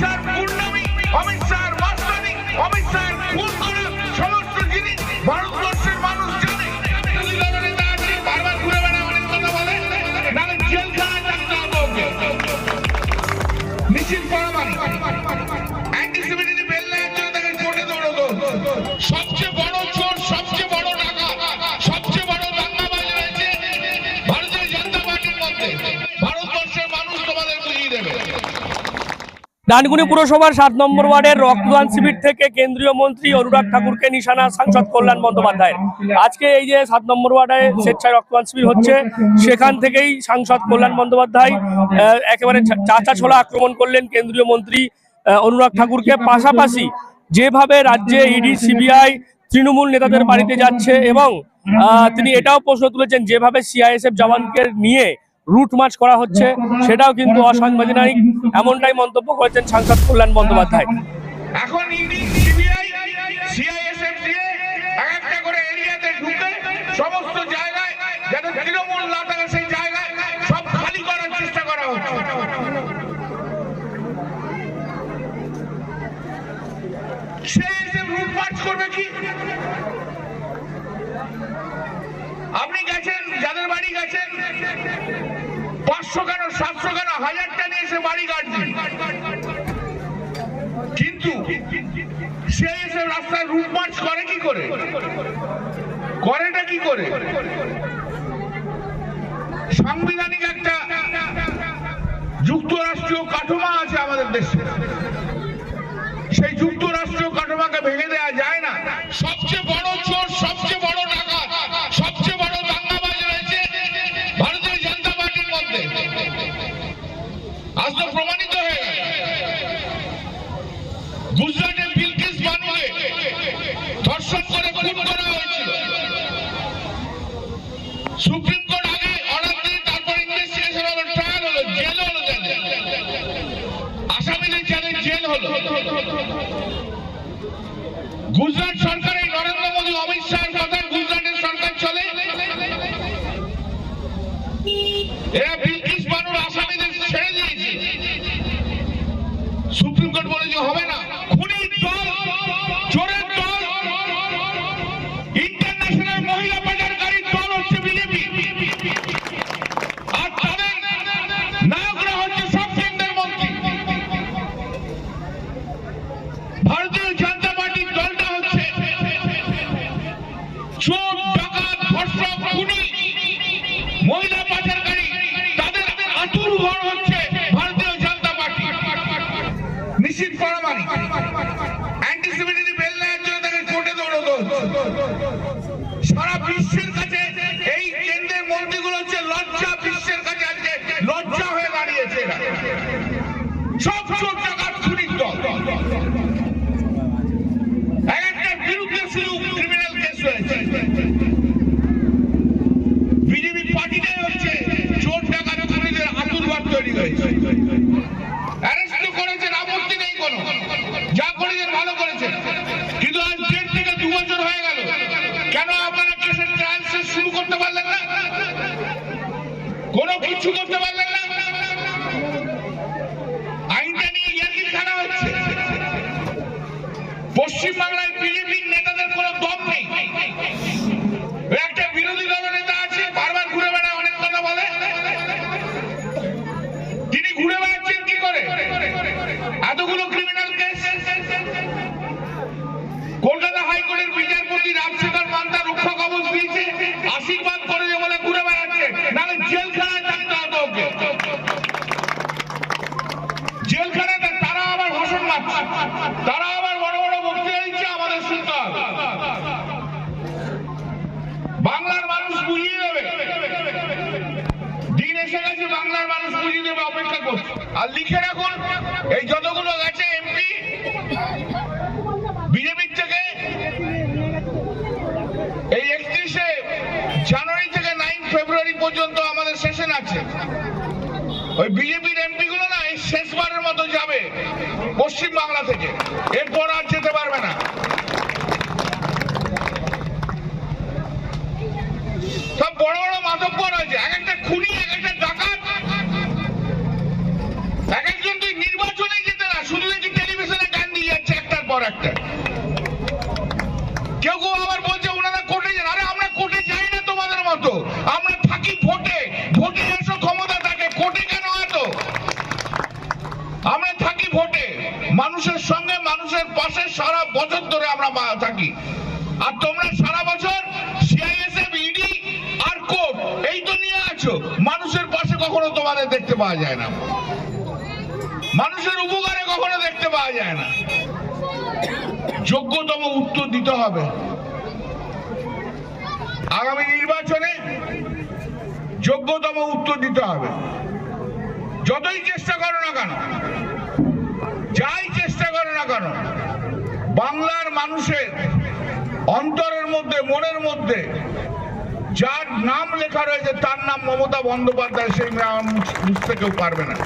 শাহর পূর্ণমী অমিত শাহর মাস্টারি অমিত শাহর খুন করা সমস্ত জিনিস ভারতবর্ষের ডানকুনি পুরসভার সাত নম্বর ওয়ার্ডের রক্তদান শিবির থেকে কেন্দ্রীয় মন্ত্রী অনুরাগ ঠাকুরকে নিশানা সাংসদ কল্যাণ বন্দ্যোপাধ্যায় আজকে এই যে সাত নম্বর ওয়ার্ডে স্বেচ্ছায় রক্তদান শিবির হচ্ছে, সেখান থেকেই সাংসদ কল্যাণ বন্দ্যোপাধ্যায় একেবারে চাচা ছোলা আক্রমণ করলেন কেন্দ্রীয় মন্ত্রী অনুরাগ ঠাকুরকে। পাশাপাশি যেভাবে রাজ্যে ইডি, সিবিআই তৃণমূল নেতাদের বাড়িতে যাচ্ছে এবং তিনি এটাও প্রশ্ন তুলেছেন, যেভাবে সিআইএসএফ জওয়ানকে নিয়ে রুট মার্চ করা হচ্ছে, সেটাও কিন্তু অসাংবিধানিক। এমনটাই মন্তব্য করেছেন সাংসদ কল্যাণ বন্দ্যোপাধ্যায়। এখন সিআইএসএফ রুট মার্চ করবে কি? বাড়ি কিন্তু সে এসে রাস্তায় রুট মার্চ করে কি করে? করেটা কি করে? সাংবিধানিক একটা যুক্তরাষ্ট্রীয় কাঠামো আছে আমাদের দেশে। সেই যুক্তরাষ্ট্রীয় কাঠামোকে ধর্ষণ করে হয়েছিল। সুপ্রিম কোর্ট আগে অর্ডার দিয়ে তারপর ইনভেস্টিগেশন হলো ট্রায়াল হলো জেল হলো আসামিদের জেল হলো। গুজরাট সরকার সারা বিশ্বের কাছে এই কেন্দ্রের মন্ত্রীগুলো হচ্ছে লজ্জা বিশ্বের কাছে আজকে লজ্জা হয়ে দাঁড়িয়েছে এরা সব চোর টাকার খুনির দল এক একটার বিরুদ্ধে শুধু ক্রিমিনাল কেস রয়েছে বিজেপি পার্টিটাই হচ্ছে চোর ডাকাত খুনিদের আতুরবাদ তৈরি হয়েছে অ্যারেস্ট তো করেছেন আপত্তি নেই কোনো যা করেছেন ভালো করেছেন কিন্তু আজ দেড় থেকে দু বছর হয়ে গেল কেন আপনারা কেসের ট্রায়াল শেষ শুরু করতে পারলেন না। কোনো কিছু করতে পারলেন আর লিখে রাখুন, এই যতগুলো গেছে এমপি, বিজেপির থেকে এই একত্রিশে জানুয়ারি থেকে নাইন ফেব্রুয়ারি পর্যন্ত আমাদের সেশন আছে। ওই বিজেপির এমপি গুলো না এই শেষবারের মতো যাবে পশ্চিম বাংলা থেকে। এরপর মতো আমরা থাকি ভোটে। ভোটে এসো ক্ষমতা থাকে কোর্টে কেন এত? আমরা থাকি ভোটে। মানুষের সঙ্গে মানুষের পাশে সারা বছর ধরে আমরা থাকি। আর তোমরা সারা বছর সিআইএসএফ ইডি আর কোর্ট, এই তো নিয়ে আছো। মানুষের পাশে কখনো তোমাদের দেখতে পাওয়া যায় না। মানুষের উপকারে কখনো দেখতে পাওয়া যায় না। যোগ্যতম উত্তর দিতে হবে। আগামী নির্বাচনে যোগ্যতম উত্তর দিতে হবে। যতই চেষ্টা করো না কেন, যাই চেষ্টা করো না কেন, বাংলার মানুষের অন্তরের মধ্যে, মনের মধ্যে যার নাম লেখা রয়েছে, তার নাম মমতা বন্দ্যোপাধ্যায়, সেই নাম মুছতে কেউ পারবে না।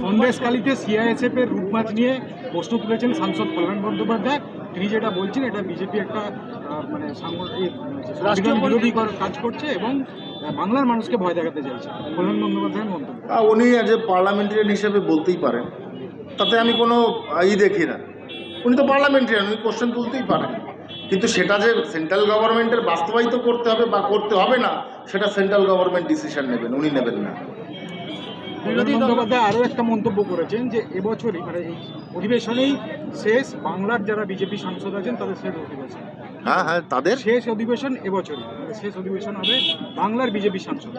সন্দেশকালীতে সিআইএসএফ এর রূপমাত নিয়ে প্রশ্ন তুলেছেন সাংসদ কল্যাণ বন্দ্যোপাধ্যায়। তিনি যেটা বলছেন, এটা বিজেপি একটা বিরোধী কাজ করছে এবং বাংলার মানুষকে ভয় দেখাতে চাইছে। কল্যাণ বন্দ্যোপাধ্যায়ের মন্তব্য। উনি অ্যাজ এ পার্লামেন্টারিয়ান হিসেবে বলতেই পারেন। তাতে আমি কোনো ই দেখি না। উনি তো পার্লামেন্টারিয়ান উনি কোশ্চেন তুলতেই পারেন। কিন্তু সেটা যে সেন্ট্রাল গভর্নমেন্টের বাস্তবায়িত করতে হবে বা করতে হবে না সেটা সেন্ট্রাল গভর্নমেন্ট ডিসিশন নেবেন উনি নেবেন না। কল্যাণ বন্দ্যোপাধ্যায় আরও একটা মন্তব্য করেছেন যে এবছরই মানে এই অধিবেশনেই শেষ বাংলার যারা বিজেপি সাংসদ আছেন তাদের শেষ অধিবেশন। হ্যাঁ হ্যাঁ তাদের? শেষ অধিবেশন এবছরই মানে শেষ অধিবেশন হবে বাংলার বিজেপি সাংসদ।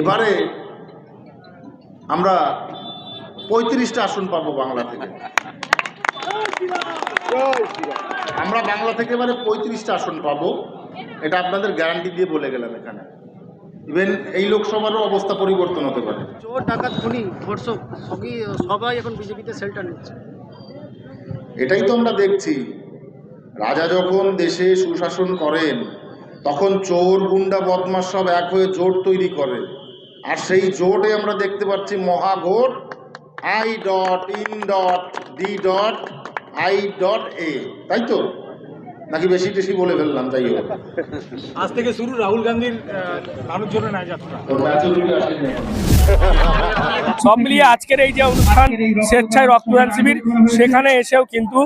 এবারে আমরা পঁয়ত্রিশটা আসন পাবো বাংলা থেকে। আমরা বাংলা থেকে এবারে পঁয়ত্রিশটা আসন পাবো এটা আপনাদের গ্যারান্টি দিয়ে বলে গেলাম এখানে। ইভেন এই লোকসভারও অবস্থা পরিবর্তন হতে পারে। চোর ডাকাত খুনি ধর্ষক সবই সবাই এখন বিজেপিতে শেল্টার নিচ্ছে। এটাই তো আমরা দেখছি। রাজা যখন দেশে সুশাসন করেন তখন চোর গুন্ডা বদমাস সব এক হয়ে জোট তৈরি করে। আর সেই জোটে আমরা দেখতে পাচ্ছি মহাঘোট I dot N dot D dot I dot A. তাই তো? নাকি বেশি টেশি বলে ফেললাম তাই হোক। আজ থেকে শুরু রাহুল গান্ধীর নাই যাত্রা। সব মিলিয়ে আজকের এই যে অনুষ্ঠান স্বেচ্ছায় রক্তদান শিবির সেখানে এসেও কিন্তু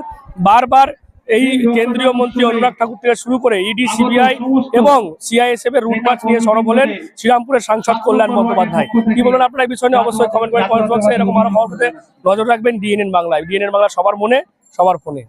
বারবার এই কেন্দ্রীয় মন্ত্রী অনুরাগ ঠাকুর থেকে শুরু করে ইডি সিবিআই এবং সিআইএসএফ এর রুট মার্চ নিয়ে সরব হলেন শ্রীরামপুরের সাংসদ কল্যাণ বন্দ্যোপাধ্যায়। কি বলেন আপনার এই বিষয় নিয়ে? অবশ্যই কমেন্ট করে কমেন্ট বক্সে এরকম আরও খবর পেতে নজর রাখবেন ডিএনএন বাংলায়। ডিএনএন বাংলা সবার মনে সবার ফোনে।